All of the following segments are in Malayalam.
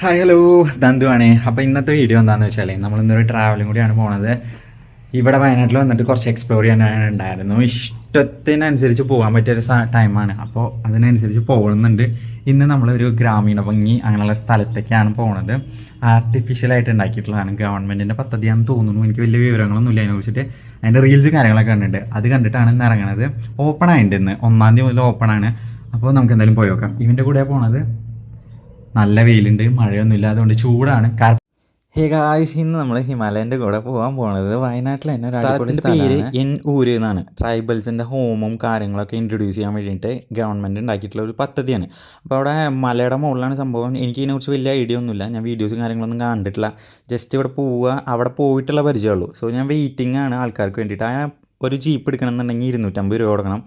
ഹായ് ഹലോ ദന്തുവാണ് അപ്പോൾ ഇന്നത്തെ വീഡിയോ എന്താണെന്ന് വെച്ചാൽ നമ്മൾ ഇന്നൊരു ട്രാവലും കൂടിയാണ് പോണത്. ഇവിടെ വയനാട്ടിൽ വന്നിട്ട് കുറച്ച് എക്സ്പ്ലോർ ചെയ്യാനാണ് ഉണ്ടായിരുന്നു. ഇഷ്ടത്തിനനുസരിച്ച് പോകാൻ പറ്റിയൊരു ടൈമാണ് അപ്പോൾ അതിനനുസരിച്ച് പോകുന്നുണ്ട് ഇന്ന് നമ്മളൊരു ഗ്രാമീണ ഭംഗി അങ്ങനെയുള്ള സ്ഥലത്തേക്കാണ് പോണത്. ആർട്ടിഫിഷ്യലായിട്ട് ഉണ്ടാക്കിയിട്ടുള്ളതാണ് ഗവൺമെന്റിന്റെ പദ്ധതിയാണെന്ന് തോന്നുന്നു. എനിക്ക് വലിയ വിവരങ്ങളൊന്നും ഇല്ല അതിനെക്കുറിച്ചിട്ട്. അതിന്റെ റീൽസ് കാര്യങ്ങളൊക്കെ കണ്ടിട്ടുണ്ട്. അത് കണ്ടിട്ടാണ് ഇന്ന് ഇറങ്ങണത്. ഓപ്പൺ ആയിട്ടുണ്ട് ഇന്ന്. ഒന്നാം തീയതി മുതൽ ഓപ്പൺ ആണ്. അപ്പോൾ നമുക്ക് എന്തായാലും പോയി നോക്കാം. ഇവന്റെ കൂടെ പോണത്. നല്ല വെയിലുണ്ട് മഴയൊന്നുമില്ല അതുകൊണ്ട് ചൂടാണ്. ഹേ ഗായ്സ് ഇന്ന് നമ്മൾ ഹിമാലയന്റെ കൂടെ പോകാൻ പോണത് വയനാട്ടിൽ തന്നെ ഒരു പേര് എൻ ഊര് എന്നാണ്. ട്രൈബൽസിന്റെ ഹോമും കാര്യങ്ങളൊക്കെ ഇൻട്രൊഡ്യൂസ് ചെയ്യാൻ വേണ്ടിയിട്ട് ഗവൺമെന്റ് ഉണ്ടാക്കിയിട്ടുള്ള ഒരു പദ്ധതിയാണ്. അപ്പോൾ അവിടെ മലയുടെ മുകളിലാണ് സംഭവം. എനിക്ക് ഇതിനെക്കുറിച്ച് വലിയ ഐഡിയ ഒന്നുമില്ല. ഞാൻ വീഡിയോസും കാര്യങ്ങളൊന്നും കണ്ടിട്ടില്ല. ജസ്റ്റ് ഇവിടെ പോവുക അവിടെ പോയിട്ടുള്ള പരിചയമുള്ളൂ. സോ ഞാൻ വെയിറ്റിംഗ് ആണ് ആൾക്കാർക്ക് വേണ്ടിയിട്ട്. ആ ഒരു ജീപ്പ് എടുക്കണമെന്നുണ്ടെങ്കിൽ ഇരുന്നൂറ്റമ്പത് രൂപ കൊടുക്കണം.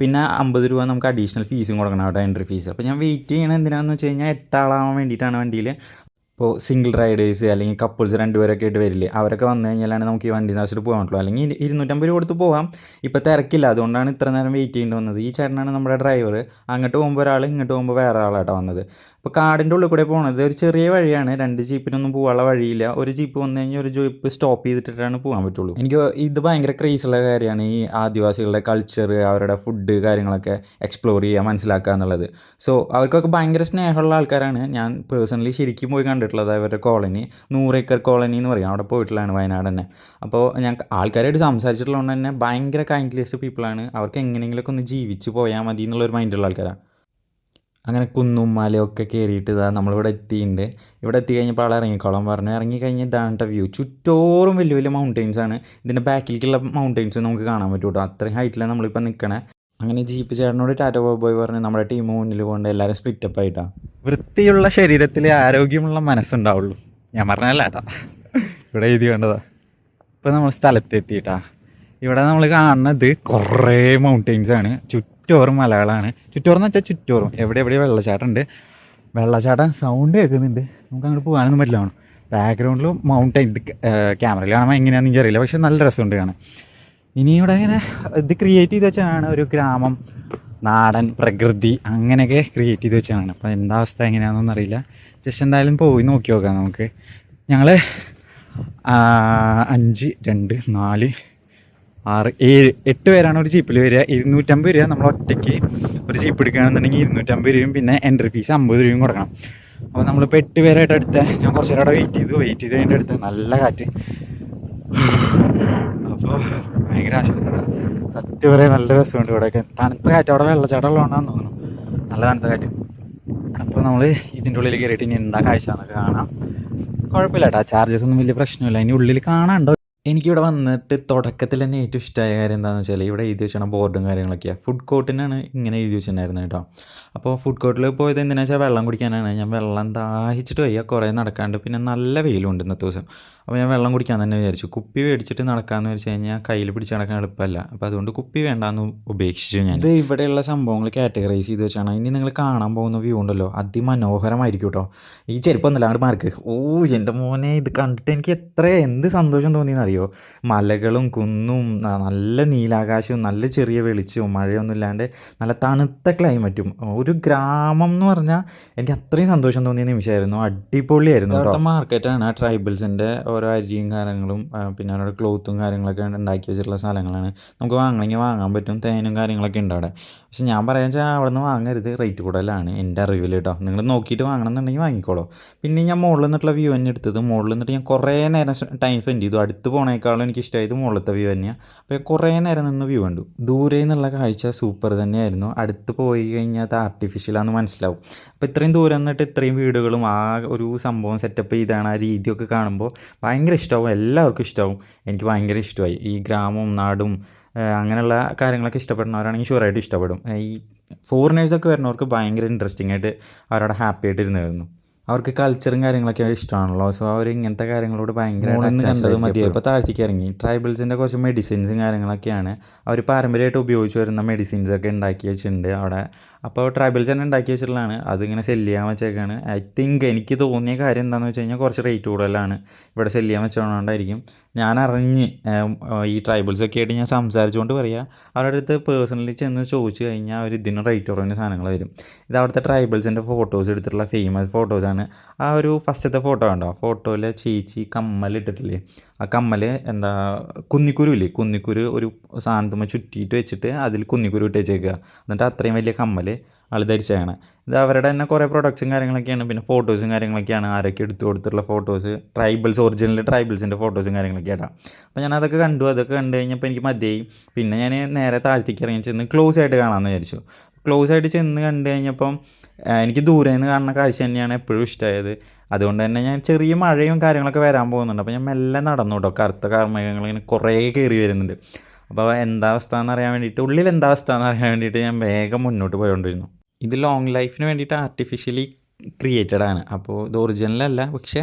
പിന്നെ അമ്പത് രൂപ നമുക്ക് അഡീഷണൽ ഫീസും കൊടുക്കണം അവിടെ എൻട്രി ഫീസ് അപ്പോൾ ഞാൻ വെയിറ്റ് ചെയ്യണത് എന്തിനാണെന്ന് വെച്ച് കഴിഞ്ഞാൽ എട്ടാളാവാൻ വേണ്ടിയിട്ടാണ് വണ്ടിയിൽ ഇപ്പോൾ സിംഗിൾ റൈഡേഴ്സ് അല്ലെങ്കിൽ കപ്പിൾസ് രണ്ടുപേരൊക്കെ ആയിട്ട് വരില്ലേ അവരൊക്കെ വന്നു കഴിഞ്ഞാലാണ് നമുക്ക് ഈ വണ്ടി വെച്ചിട്ട് പോകാൻ പറ്റുള്ളൂ. അല്ലെങ്കിൽ ഇരു- ഇരുന്നൂറ്റമ്പത് രൂപ കൊടുത്ത് പോവാം. ഇപ്പോൾ തിരക്കില്ല. അതുകൊണ്ടാണ് ഇത്ര നേരം വെയിറ്റ് ചെയ്യേണ്ടി വന്നത്. ഈ ചേട്ടനാണ് നമ്മുടെ ഡ്രൈവർ അങ്ങോട്ട് പോകുമ്പോൾ ഒരാൾ ഇങ്ങോട്ട് പോകുമ്പോൾ വേറെ ആളാട്ടോ വന്നത്. അപ്പോൾ കാടിന്റെ ഉള്ളിൽ കൂടെ പോകുന്നത് ഒരു ചെറിയ വഴിയാണ്. രണ്ട് ജീപ്പിനൊന്നും പോകാനുള്ള വഴിയില്ല. ഒരു ജീപ്പ് വന്നു കഴിഞ്ഞാൽ ഒരു ജീപ്പ് സ്റ്റോപ്പ് ചെയ്തിട്ടിട്ടാണ് പോകാൻ പറ്റുള്ളൂ. എനിക്ക് ഇത് ഭയങ്കര ക്രേസുള്ള കാര്യമാണ് ഈ ആദിവാസികളുടെ കൾച്ചർ അവരുടെ ഫുഡ് കാര്യങ്ങളൊക്കെ എക്സ്പ്ലോർ ചെയ്യുക മനസ്സിലാക്കുക എന്നുള്ളത്. സോ അവർക്കൊക്കെ ഭയങ്കര സ്നേഹമുള്ള ആൾക്കാരാണ്. ഞാൻ പേഴ്സണലി ശരിക്കും പോയി കണ്ടിട്ടുള്ളത് അവരുടെ കോളനി. നൂറ് ഏക്കർ കോളനി എന്ന് പറയും. അവിടെ പോയിട്ടുള്ളതാണ് വയനാട് തന്നെ. അപ്പോൾ ഞാൻ ആൾക്കാരായിട്ട് സംസാരിച്ചിട്ടുള്ളത് തന്നെ ഭയങ്കര കൈൻഡ്ലിയസ്റ്റ് പീപ്പിളാണ് അവർക്ക് എങ്ങനെയെങ്കിലുമൊക്കെ ഒന്ന് ജീവിച്ച് പോയാൽ മതി എന്നുള്ളൊരു മൈൻഡുള്ള ആൾക്കാരാണ് അങ്ങനെ കുന്നും മലയൊക്കെ കയറിയിട്ട് ഇതാ നമ്മളിവിടെ എത്തിയിട്ടുണ്ട് ഇവിടെ എത്തി കഴിഞ്ഞപ്പോൾ ആൾ ഇറങ്ങിക്കോളം പറഞ്ഞു. ഇറങ്ങി കഴിഞ്ഞ് ഇതാണ് വ്യൂ ചുറ്റോറും വലിയ വലിയ മൗണ്ടെയ്ൻസ് ആണ്. ഇതിന്റെ ബാക്കിലേക്കുള്ള മൗണ്ടെയ്ൻസ് നമുക്ക് കാണാൻ പറ്റും കേട്ടോ അത്രയും ഹൈറ്റിലാണ് നമ്മളിപ്പോൾ നിൽക്കണേ അങ്ങനെ ജീപ്പ് ചേട്ടനോട് ടാറ്റ ബോയ് പറഞ്ഞ് നമ്മുടെ ടീം മുന്നിൽ കൊണ്ട് എല്ലാവരും സ്പിറ്റപ്പ് ആയിട്ടാ. വൃത്തിയുള്ള ശരീരത്തിൽ ആരോഗ്യമുള്ള മനസ്സുണ്ടാവുള്ളൂ. ഞാൻ പറഞ്ഞല്ല ഏട്ടാ ഇവിടെ എഴുതി വേണ്ടതാ. ഇപ്പം നമ്മൾ സ്ഥലത്തെത്തിയിട്ടാ. ഇവിടെ നമ്മൾ കാണുന്നത് കുറേ മൗണ്ടെയ്ൻസ് ആണ്. ചുറ്റോറും മലകളാണ്. ചുറ്റോറും എന്ന് വെച്ചാൽ ചുറ്റോറും. എവിടെ എവിടെ വെള്ളച്ചാട്ടം ഉണ്ട്. വെള്ളച്ചാട്ടം സൗണ്ട് കേൾക്കുന്നുണ്ട്. നമുക്ക് അങ്ങോട്ട് പോകാനൊന്നും പറ്റില്ല. ബാക്ക്ഗ്രൗണ്ടിൽ മൗണ്ടൈൻ ക്യാമറയിൽ കാണുമ്പോൾ എങ്ങനെയാണെന്ന് എനിക്കറിയില്ല. പക്ഷെ നല്ല രസമുണ്ട് കാണാൻ. ഇനി ഇവിടെ ഇങ്ങനെ ഇത് ക്രിയേറ്റ് ചെയ്ത് വെച്ചാണ് ഒരു ഗ്രാമം നാടൻ പ്രകൃതി അങ്ങനെയൊക്കെ ക്രിയേറ്റ് ചെയ്ത് വെച്ചാണ് അപ്പോൾ എന്താ അവസ്ഥ എങ്ങനെയാണെന്നൊന്നും അറിയില്ല. ജസ്റ്റ് എന്തായാലും പോയി നോക്കി നോക്കാം നമുക്ക്. ഞങ്ങൾ അഞ്ച് രണ്ട് നാല് ആറ് ഏഴ് എട്ട് പേരാണ് ഒരു ജീപ്പിൽ വരിക. ഇരുന്നൂറ്റമ്പത് രൂപ നമ്മൾ ഒറ്റയ്ക്ക് ഒരു ജീപ്പ് എടുക്കുകയാണെന്നുണ്ടെങ്കിൽ ഇരുന്നൂറ്റമ്പത് രൂപയും പിന്നെ എൻട്രി ഫീസ് അമ്പത് രൂപയും കൊടുക്കണം. അപ്പോൾ നമ്മളിപ്പോൾ എട്ട് പേരായിട്ട് അടുത്ത ഞാൻ കുറച്ച് വെയിറ്റ് ചെയ്തു. വെയിറ്റ് ചെയ്ത് കഴിഞ്ഞിട്ട് അടുത്ത് നല്ല കാറ്റ്. ഭയങ്കര ആശ്വാസം സത്യം പറയാൻ നല്ല രസമുണ്ട് ഇവിടെയൊക്കെ. തണുത്ത കാറ്റ് അവിടെ വെള്ളച്ചാട്ടം ഉള്ളതുകൊണ്ടാന്ന് തോന്നുന്നു. നല്ല തണുത്ത കാറ്റ്. അപ്പോൾ നമ്മൾ ഇതിന്റെ ഉള്ളിൽ കയറിയിട്ട് ഇനി എന്താ കാഴ്ച എന്നൊക്കെ കാണാം. കുഴപ്പമില്ല കേട്ടോ ചാർജസ് ഒന്നും വലിയ പ്രശ്നമില്ല. ഇനി ഉള്ളിൽ കാണാനുണ്ടോ? എനിക്കിവിടെ വന്നിട്ട് തുടക്കത്തിൽ തന്നെ ഏറ്റവും ഇഷ്ടമായ കാര്യം എന്താണെന്ന് വെച്ചാൽ ഇവിടെ എഴുതി വെച്ചാണ് ബോർഡും കാര്യങ്ങളൊക്കെയാണ് ഫുഡ് കോർട്ടിനാണ് ഇങ്ങനെ എഴുതി വെച്ചിട്ടുണ്ടായിരുന്നത് കേട്ടോ. അപ്പോൾ ഫുഡ് കോർട്ടിൽ പോയത് എന്തിനാ വെച്ചാൽ വെള്ളം കുടിക്കാനാണ്. ഞാൻ വെള്ളം ദാഹിച്ചിട്ട് വയ്യ. കുറേ നടക്കാണ്ട്. പിന്നെ നല്ല വെയിലുണ്ട് ഇന്നത്തെ ദിവസം. അപ്പോൾ ഞാൻ വെള്ളം കുടിക്കാൻ തന്നെ വിചാരിച്ചു. കുപ്പി മേടിച്ചിട്ട് നടക്കാമെന്ന് വെച്ച് കഴിഞ്ഞാൽ കയ്യിൽ പിടിച്ച് നടക്കാൻ എളുപ്പമല്ല അപ്പോൾ അതുകൊണ്ട് കുപ്പി വേണ്ടാന്ന് ഉപേക്ഷിച്ചു ഞാൻ. ഇത് ഇവിടെയുള്ള സംഭവങ്ങൾ കാറ്റഗറൈസ് ചെയ്ത് വെച്ചാണ്. ഇനി നിങ്ങൾ കാണാൻ പോകുന്ന വ്യൂ ഉണ്ടല്ലോ. അതിമനോഹരമായിരിക്കും കേട്ടോ ഈ ചെരുപ്പൊന്നല്ല അങ്ങോട്ട് മാർക്ക്. ഓ എന്റെ മോനെ ഇത് കണ്ടിട്ട് എനിക്ക് എത്ര എന്ത് സന്തോഷം തോന്നിയെന്നറിയോ? മലകളും കുന്നും നല്ല നീലാകാശവും നല്ല ചെറിയ വെളിച്ചവും മഴയൊന്നും ഇല്ലാണ്ട് നല്ല തണുത്ത ക്ലൈമറ്റും ഒരു ഗ്രാമം എന്ന് പറഞ്ഞാൽ എനിക്ക് അത്രയും സന്തോഷം തോന്നിയ നിമിഷമായിരുന്നു. അടിപൊളിയായിരുന്നു അവിടുത്തെ മാർക്കറ്റാണ് ട്രൈബൽസിന്റെ ഓരോ അരിയും കാര്യങ്ങളും പിന്നെ അവരുടെ ക്ലോത്തും കാര്യങ്ങളൊക്കെ ഉണ്ടാക്കി വെച്ചിട്ടുള്ള സ്ഥലങ്ങളാണ് നമുക്ക് വാങ്ങണമെങ്കിൽ വാങ്ങാൻ പറ്റും. തേനും കാര്യങ്ങളൊക്കെ ഉണ്ട് അവിടെ. പക്ഷെ ഞാൻ പറയാൻ വെച്ചാൽ അവിടെ നിന്ന് വാങ്ങരുത്. റേറ്റ് കൂടുതലാണ്. എന്റെ അറിവിൽ കേട്ടോ. നിങ്ങൾ നോക്കിയിട്ട് വാങ്ങണമെന്നുണ്ടെങ്കിൽ വാങ്ങിക്കോളൂ. പിന്നെ ഞാൻ മുകളിൽ നിന്നിട്ടുള്ള വ്യൂ തന്നെ എടുത്തത്. മുകളിൽ നിന്നിട്ട് ഞാൻ കുറേ നേരം ടൈം സ്പെൻഡ് ചെയ്തു. അടുത്ത് പോണേക്കാളും എനിക്ക് ഇഷ്ടമായത് മുകളിലത്തെ വ്യൂ തന്നെയാണ് അപ്പോൾ കുറേ നേരം നിന്ന് വ്യൂ കണ്ടു. ദൂരെ നിന്നുള്ള കാഴ്ച സൂപ്പർ തന്നെയായിരുന്നു. അടുത്ത് പോയി കഴിഞ്ഞാൽ അത് ആർട്ടിഫിഷ്യലാണെന്ന് മനസ്സിലാവും. അപ്പോൾ ഇത്രയും ദൂരം നിന്നിട്ട് ഇത്രയും വീടുകളും ആ ഒരു സംഭവം സെറ്റപ്പ് ചെയ്താണ് ആ രീതിയൊക്കെ കാണുമ്പോൾ ഭയങ്കര ഇഷ്ടമാവും എല്ലാവർക്കും ഇഷ്ടമാവും എനിക്ക് ഭയങ്കര ഇഷ്ടമായി. ഈ ഗ്രാമവും നാടും അങ്ങനെയുള്ള കാര്യങ്ങളൊക്കെ ഇഷ്ടപ്പെടുന്നവരാണെങ്കിൽ ഷുവറായിട്ട് ഇഷ്ടപ്പെടും. ഈ ഫോറിനേഴ്സൊക്കെ വരുന്നവർക്ക് ഭയങ്കര ഇൻട്രസ്റ്റിംഗ് ആയിട്ട് അവരവിടെ ഹാപ്പി ആയിട്ട് ഇരുന്നായിരുന്നു. അവർക്ക് കൾച്ചറും കാര്യങ്ങളൊക്കെ ഇഷ്ടമാണല്ലോ സോ അവർ ഇങ്ങനത്തെ കാര്യങ്ങളോട് ഭയങ്കര കണ്ടത് മതിയായി. ഇപ്പോൾ താഴ്ത്തിക്ക് ഇറങ്ങി. ട്രൈബൽസിന്റെ കുറച്ച് മെഡിസിൻസും കാര്യങ്ങളൊക്കെയാണ് അവർ പാരമ്പര്യമായിട്ട് ഉപയോഗിച്ച് വരുന്ന മെഡിസിൻസൊക്കെ ഉണ്ടാക്കി വെച്ചിട്ടുണ്ട്. അവിടെ അപ്പോൾ ട്രൈബൽസ് തന്നെ ഉണ്ടാക്കി വെച്ചിട്ടുള്ളതാണ്. അതിങ്ങനെ സെല്ല് ചെയ്യാൻ വെച്ചേക്കാണ്. ഐ തിങ്ക് എനിക്ക് തോന്നിയ കാര്യം എന്താണെന്ന് വെച്ച് കഴിഞ്ഞാൽ കുറച്ച് റേറ്റ് കൂടുതലാണ്. ഇവിടെ സെല്ല് ചെയ്യാൻ വെച്ചതുകൊണ്ടായിരിക്കും ഞാൻ അറിഞ്ഞ് ഈ ട്രൈബൽസൊക്കെ ആയിട്ട് ഞാൻ സംസാരിച്ചുകൊണ്ട് പറയുക അവരുടെ അടുത്ത് പേഴ്സണലി ചെന്ന് ചോദിച്ചു കഴിഞ്ഞാൽ അവർ ഇതിന് റേറ്റ് കുറഞ്ഞ സാധനങ്ങൾ വരും ഇത് അവിടുത്തെ ട്രൈബൽസിന്റെ ഫോട്ടോസ് എടുത്തിട്ടുള്ള ഫേമസ് ഫോട്ടോസാണ് ആ ഒരു ഫസ്റ്റത്തെ ഫോട്ടോ കണ്ടോ? ഫോട്ടോയിൽ ചേച്ചി കമ്മൽ ഇട്ടിട്ടില്ലേ? ആ കമ്മൽ എന്താ കുന്നിക്കുരു ഇല്ലേ? കുന്നിക്കുരു ഒരു സാധനത്തുമ്പോൾ ചുറ്റിയിട്ട് വെച്ചിട്ട് അതിൽ കുന്നിക്കുരു ഇട്ട് വെച്ചേക്കുക എന്നിട്ട് അത്രയും വലിയ കമ്മൽ ആൾ ധരിച്ചതാണ് ഇത് അവരുടെ തന്നെ കുറേ പ്രൊഡക്ട്സും കാര്യങ്ങളൊക്കെയാണ്. പിന്നെ ഫോട്ടോസും കാര്യങ്ങളൊക്കെയാണ്. ആരൊക്കെ എടുത്തു കൊടുത്തിട്ടുള്ള ഫോട്ടോസ് ട്രൈബൽസ് ഒറിജിനൽ ട്രൈബൽസിന്റെ ഫോട്ടോസും കാര്യങ്ങളൊക്കെ ഇടാം അപ്പോൾ ഞാൻ അതൊക്കെ കണ്ടു. അതൊക്കെ കണ്ടു കഴിഞ്ഞപ്പോൾ എനിക്ക് മതിയായി. പിന്നെ ഞാൻ നേരെ താഴ്ത്തേക്ക് ഇറങ്ങി ചെന്ന് ക്ലോസ് ആയിട്ട് കാണാമെന്ന് വിചാരിച്ചു. ക്ലോസ് ആയിട്ട് ചെന്ന് കണ്ടു കഴിഞ്ഞപ്പം എനിക്ക് ദൂരെ നിന്ന് കാണുന്ന കാഴ്ച തന്നെയാണ് എപ്പോഴും ഇഷ്ടമായത് അതുകൊണ്ട് തന്നെ ഞാൻ ചെറിയ മഴയും കാര്യങ്ങളൊക്കെ വരാൻ പോകുന്നുണ്ട്. അപ്പോൾ ഞാൻ മെല്ലെ നടന്നു കേട്ടോ. കറുത്ത കാർമേഘങ്ങൾ ഇങ്ങനെ കുറേ കയറി വരുന്നുണ്ട്. അപ്പോൾ എന്താ അവസ്ഥ എന്നറിയാൻ വേണ്ടിയിട്ട് ഉള്ളിൽ എന്താ അവസ്ഥ എന്നറിയാൻ വേണ്ടിയിട്ട് ഞാൻ വേഗം മുന്നോട്ട് പോയോണ്ടിരുന്നു. ഇത് ലോങ് ലൈഫിന് വേണ്ടിയിട്ട് ആർട്ടിഫിഷ്യലി ക്രിയേറ്റഡ് ആണ്. അപ്പോൾ ഇത് ഒറിജിനലല്ല പക്ഷേ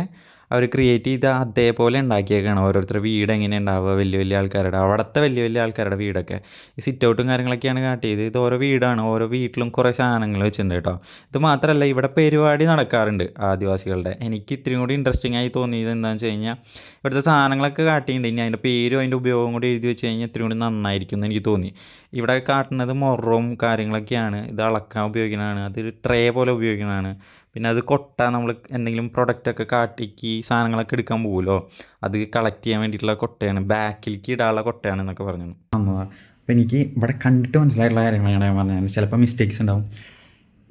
അവർ ക്രിയേറ്റ് ചെയ്ത് അതേപോലെ ഉണ്ടാക്കിയേക്കാണ്. ഓരോരുത്തരുടെ വീട് എങ്ങനെ ഉണ്ടാവുക വലിയ വലിയ ആൾക്കാരുടെ അവിടുത്തെ വലിയ വലിയ ആൾക്കാരുടെ വീടൊക്കെ. ഈ സിറ്റ് ഔട്ടും കാര്യങ്ങളൊക്കെയാണ് കാട്ടിയത് ഇത്. ഓരോ വീടാണ്. ഓരോ വീട്ടിലും കുറേ സാധനങ്ങൾ വെച്ചിട്ടുണ്ട് കേട്ടോ. ഇത് മാത്രമല്ല ഇവിടെ പരിപാടി നടക്കാറുണ്ട് ആദിവാസികളുടെ. എനിക്ക് ഇത്രയും കൂടി ഇൻട്രസ്റ്റിംഗ് ആയി തോന്നിയത് എന്താണെന്ന് വെച്ച് കഴിഞ്ഞാൽ ഇവിടുത്തെ സാധനങ്ങളൊക്കെ കാട്ടിയിട്ടുണ്ട്. ഇനി അതിന്റെ പേരും അതിന്റെ ഉപയോഗം കൂടി എഴുതി വെച്ച് കഴിഞ്ഞാൽ ഇത്രയും കൂടി നന്നായിരിക്കും എന്ന് എനിക്ക് തോന്നി. ഇവിടെ കാട്ടുന്നത് മൊറവും കാര്യങ്ങളൊക്കെയാണ്. ഇത് അളക്കാൻ ഉപയോഗിക്കുന്നതാണ്. അതൊരു ട്രേ പോലെ ഉപയോഗിക്കുന്നതാണ്. പിന്നെ അത് കൊട്ട നമ്മൾ എന്തെങ്കിലും പ്രൊഡക്റ്റൊക്കെ കാട്ടിക്ക് സാധനങ്ങളൊക്കെ എടുക്കാൻ പോകുമല്ലോ അത് കളക്ട് ചെയ്യാൻ വേണ്ടിയിട്ടുള്ള കൊട്ടയാണ് ബാക്കിലേക്ക് ഇടാനുള്ള കൊട്ടയാണ് എന്നൊക്കെ പറഞ്ഞു. അപ്പോൾ എനിക്ക് ഇവിടെ കണ്ടിട്ട് മനസ്സിലായിട്ടുള്ള കാര്യങ്ങളാണ് ഞാൻ പറഞ്ഞത്. ചിലപ്പോൾ മിസ്റ്റേക്സ് ഉണ്ടാവും.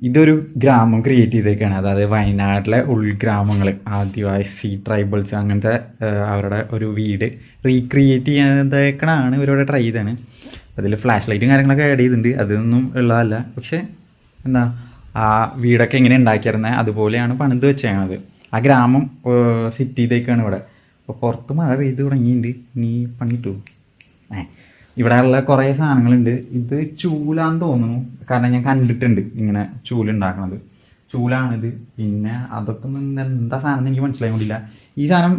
ഇതൊരു ഗ്രാമം ക്രിയേറ്റ് ചെയ്തേക്കാണ്. അതായത് വയനാട്ടിലെ ഉൾഗ്രാമങ്ങൾ ആദിവാസി ട്രൈബൽസ് അങ്ങനത്തെ അവരുടെ ഒരു വീട് റീക്രിയേറ്റ് ചെയ്തേക്കണാണ് ഇവരിവിടെ ട്രൈ ചെയ്തതാണ് അതിൽ ഫ്ലാഷ് ലൈറ്റും കാര്യങ്ങളൊക്കെ ആഡ് ചെയ്തിട്ടുണ്ട്. അതൊന്നും ഉള്ളതല്ല. പക്ഷേ എന്താ ആ വീടൊക്കെ എങ്ങനെ ഉണ്ടാക്കിയിരുന്നത് അതുപോലെയാണ് പണിത് വെച്ചേക്കണത്. ആ ഗ്രാമം സിറ്റിയിലേക്കാണ് ഇവിടെ. അപ്പോൾ പുറത്ത് മഴ പെയ്ത് തുടങ്ങിയിട്ടുണ്ട് നീ പണിയിട്ടു ഏ ഇവിടെ ഉള്ള കുറേ സാധനങ്ങളുണ്ട്. ഇത് ചൂലാന്ന് തോന്നുന്നു. കാരണം ഞാൻ കണ്ടിട്ടുണ്ട് ഇങ്ങനെ ചൂലുണ്ടാക്കണത് ചൂലാണിത്. പിന്നെ അതൊക്കെ എന്താ സാധനം എനിക്ക് മനസ്സിലായി കൊണ്ടില്ല. ഈ സാധനം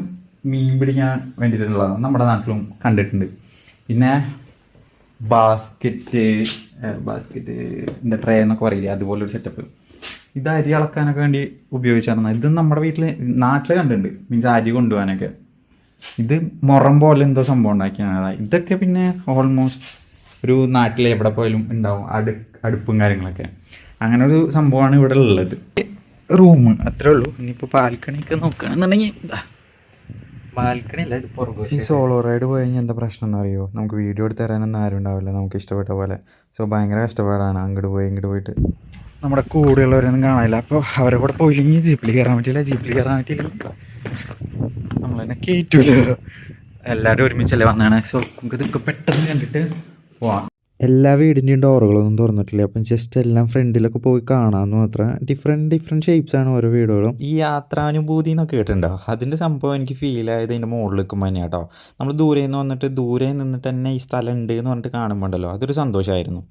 മീൻ പിടിക്കാൻ വേണ്ടിയിട്ടുള്ളതാണ് നമ്മുടെ നാട്ടിലും കണ്ടിട്ടുണ്ട്. പിന്നെ ബാസ്ക്കറ്റ് ബാസ്ക്കറ്റ് ട്രേ എന്നൊക്കെ പറയില്ലേ അതുപോലെ ഒരു സെറ്റപ്പ് ഇത് അരി അളക്കാനൊക്കെ വേണ്ടി ഉപയോഗിച്ചായിരുന്നു ഇത് നമ്മുടെ വീട്ടിൽ നാട്ടിൽ കണ്ടിട്ടുണ്ട് മീൻസ് അരി കൊണ്ടുപോകാനൊക്കെ. ഇത് മുറം പോലെ എന്തോ സംഭവം ഉണ്ടാക്കിയാണ്. ഇതൊക്കെ പിന്നെ ഓൾമോസ്റ്റ് ഒരു നാട്ടിൽ എവിടെ പോയാലും ഉണ്ടാവും അടു അടുപ്പും കാര്യങ്ങളൊക്കെ. അങ്ങനെ ഒരു സംഭവമാണ് ഇവിടെ ഉള്ളത്. റൂം അത്രേ ഉള്ളൂ. ഇനിയിപ്പോൾ ബാൽക്കണിയൊക്കെ നോക്കുകയാണെന്നുണ്ടെങ്കിൽ ഈ സോളോ റൈഡ് പോയി കഴിഞ്ഞാൽ എന്താ പ്രശ്നം എന്ന് അറിയോ നമുക്ക് വീഡിയോ എടുത്ത് തരാനൊന്നും ആരും ഉണ്ടാവില്ല നമുക്ക് ഇഷ്ടപ്പെട്ട പോലെ. സോ ഭയങ്കര കഷ്ടപ്പാടാണ് അങ്ങോട്ട് പോയി ഇങ്ങോട്ട് പോയിട്ട്. നമ്മുടെ കൂടെയുള്ളവരൊന്നും കാണാനില്ല. അപ്പോൾ അവരെ കൂടെ പോയില്ലെങ്കിൽ ജീപ്പിൽ കയറാൻ പറ്റില്ല. ജീപ്പിൽ കയറാൻ പറ്റില്ല നമ്മൾ തന്നെ കയറ്റൂല എല്ലാവരും ഒരുമിച്ചല്ലേ വന്നാണ് സോ നമുക്ക് ഇതൊക്കെ പെട്ടെന്ന് കണ്ടിട്ട് പോവാം. എല്ലാ വീടിന്റെയും ഡോറുകളൊന്നും തുറന്നിട്ടില്ല. അപ്പം ജസ്റ്റ് എല്ലാം ഫ്രണ്ടിലൊക്കെ പോയി കാണാമെന്ന് മാത്രം. ഡിഫറെന്റ് ഡിഫറെന്റ് ഷേപ്സ് ആണ് ഓരോ വീടുകളും. ഈ യാത്രാനുഭൂതി എന്നൊക്കെ കേട്ടിട്ടുണ്ടോ? അതിന്റെ സംഭവം എനിക്ക് ഫീൽ ആയത് ഇതിന്റെ മുകളിലേക്ക് നിൽക്കുമ്പോൾ തന്നെയാണ് കേട്ടോ നമ്മൾ ദൂരെ നിന്ന് വന്നിട്ട് ദൂരെ നിന്നിട്ട് തന്നെ ഈ സ്ഥലം ഉണ്ട് എന്ന് പറഞ്ഞിട്ട് കാണുമ്പോൾ ഉണ്ടല്ലോ അതൊരു സന്തോഷമായിരുന്നു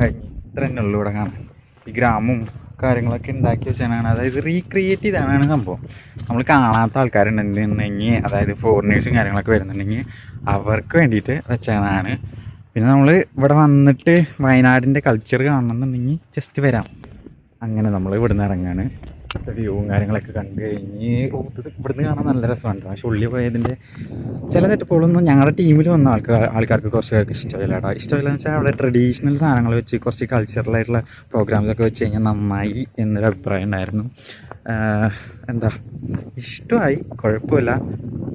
കഴിഞ്ഞ്. ഇത്ര തന്നെ ഉള്ളൂ ഇവിടെ കാണാൻ. ഈ ഗ്രാമവും കാര്യങ്ങളൊക്കെ ഉണ്ടാക്കി വെച്ചാണ് അതായത് റീക്രിയേറ്റ് ചെയ്താണ് സംഭവം. നമ്മൾ കാണാത്ത ആൾക്കാരുണ്ടെന്നുണ്ടെങ്കിൽ അതായത് ഫോറിനേഴ്സും കാര്യങ്ങളൊക്കെ വരുന്നുണ്ടെങ്കിൽ അവർക്ക് വേണ്ടിയിട്ട് വെച്ചാണ് പിന്നെ നമ്മൾ ഇവിടെ വന്നിട്ട് വയനാടിന്റെ കൾച്ചർ കാണണമെന്നുണ്ടെങ്കിൽ ജസ്റ്റ് വരാം. അങ്ങനെ നമ്മൾ ഇവിടുന്ന് ഇറങ്ങാണ്. വ്യൂവും കാര്യങ്ങളൊക്കെ കണ്ടു കഴിഞ്ഞ് ഇവിടുന്ന് കാണാൻ നല്ല രസമാണ് പക്ഷെ ഉള്ളി പോയതിന്റെ ചില സെറ്റപ്പുകളൊന്നും ഞങ്ങളുടെ ടീമിൽ വന്ന ആൾക്കാർ ആൾക്കാർക്ക് കുറച്ച് പേർക്ക് ഇഷ്ടമില്ല കേട്ടോ ഇഷ്ടമില്ല എന്ന് വെച്ചാൽ അവിടെ ട്രഡീഷണൽ സാധനങ്ങൾ വെച്ച് കുറച്ച് കൾച്ചറലായിട്ടുള്ള പ്രോഗ്രാംസ് ഒക്കെ വെച്ച് കഴിഞ്ഞാൽ നന്നായി എന്നൊരു അഭിപ്രായം ഉണ്ടായിരുന്നു. എന്താ ഇഷ്ടമായി കുഴപ്പമില്ല.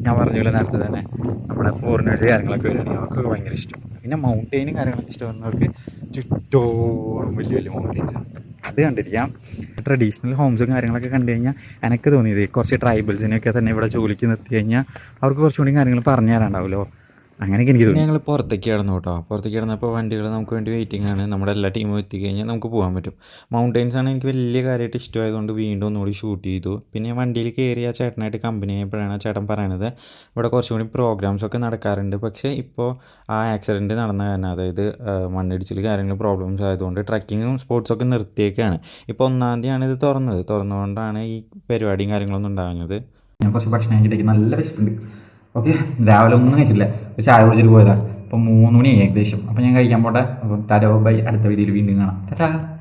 ഞാൻ പറഞ്ഞില്ല നേരത്തെ തന്നെ. നമ്മുടെ ഫോറിനേഴ്സ് കാര്യങ്ങളൊക്കെ വരികയാണെങ്കിൽ അവർക്കൊക്കെ ഭയങ്കര ഇഷ്ടം. പിന്നെ മൗണ്ടെയിനും കാര്യങ്ങളൊക്കെ ഇഷ്ടപ്പെടുന്നവർക്ക് ചുറ്റോറും വലിയ വലിയ മൗണ്ടെയിൻസാണ് അത് കണ്ടിരിക്കാം. ട്രഡീഷണൽ ഹോംസും കാര്യങ്ങളൊക്കെ കണ്ടു കഴിഞ്ഞാൽ എനിക്ക് തോന്നിയത് കുറച്ച് ട്രൈബൽസിനെയൊക്കെ തന്നെ ഇവിടെ ജോലിക്ക് നിർത്തി കഴിഞ്ഞാൽ അവർക്ക് കുറച്ചുകൂടി കാര്യങ്ങൾ പറഞ്ഞു തരാണ്ടാവുമല്ലോ അങ്ങനെയൊക്കെ എനിക്ക് തോന്നി. ഞങ്ങൾ പുറത്തേക്ക് കിടന്നു കേട്ടോ. പുറത്തേക്ക് കിടന്നപ്പോൾ വണ്ടികൾ നമുക്ക് വേണ്ടി വെയിറ്റിംഗ് ആണ്. നമ്മുടെ എല്ലാ ടീമും എത്തിക്കഴിഞ്ഞാൽ നമുക്ക് പോകാൻ പറ്റും. മൗണ്ടൈൻസ് ആണ് എനിക്ക് വലിയ കാര്യമായിട്ട് ഇഷ്ടമായതുകൊണ്ട് വീണ്ടും ഒന്നുകൂടി ഷൂട്ട് ചെയ്തു. പിന്നെ വണ്ടിയിൽ കയറി ആ ചേട്ടനായിട്ട് കമ്പനി ആയപ്പോഴാണ് ആ ചേട്ടൻ പറയണത് ഇവിടെ കുറച്ചും കൂടി പ്രോഗ്രാംസ് ഒക്കെ നടക്കാറുണ്ട്. പക്ഷേ ഇപ്പോൾ ആ ആക്സിഡന്റ് നടന്ന കാരണം അതായത് മണ്ണിടിച്ചിൽ കാര്യങ്ങൾ പ്രോബ്ലംസ് ആയതുകൊണ്ട് ട്രക്കിങ്ങും സ്പോർട്സൊക്കെ നിർത്തിയേക്കാണ്. ഇപ്പോൾ ഒന്നാം തീയതിയാണ് ഇത് തുറന്നത്. തുറന്നുകൊണ്ടാണ് ഈ പരിപാടിയും കാര്യങ്ങളൊന്നും ഉണ്ടാകുന്നത്. ഞാൻ കുറച്ച് ഭക്ഷണം കഴിച്ചിട്ടേക്ക് നല്ല വിശപ്പുണ്ട്. ഓക്കെ രാവിലെ ഒന്നും കഴിച്ചില്ല. ഒരു ചായ കുടിച്ചിട്ട് പോയതാണ് അപ്പം മൂന്ന് മണി ഏകദേശം. അപ്പം ഞാൻ കഴിക്കാൻ പോട്ടെ. അപ്പം ടാറ്റോ ബൈ. അടുത്ത വീഡിയോയിൽ വീണ്ടും കാണാം. ടാറ്റാ.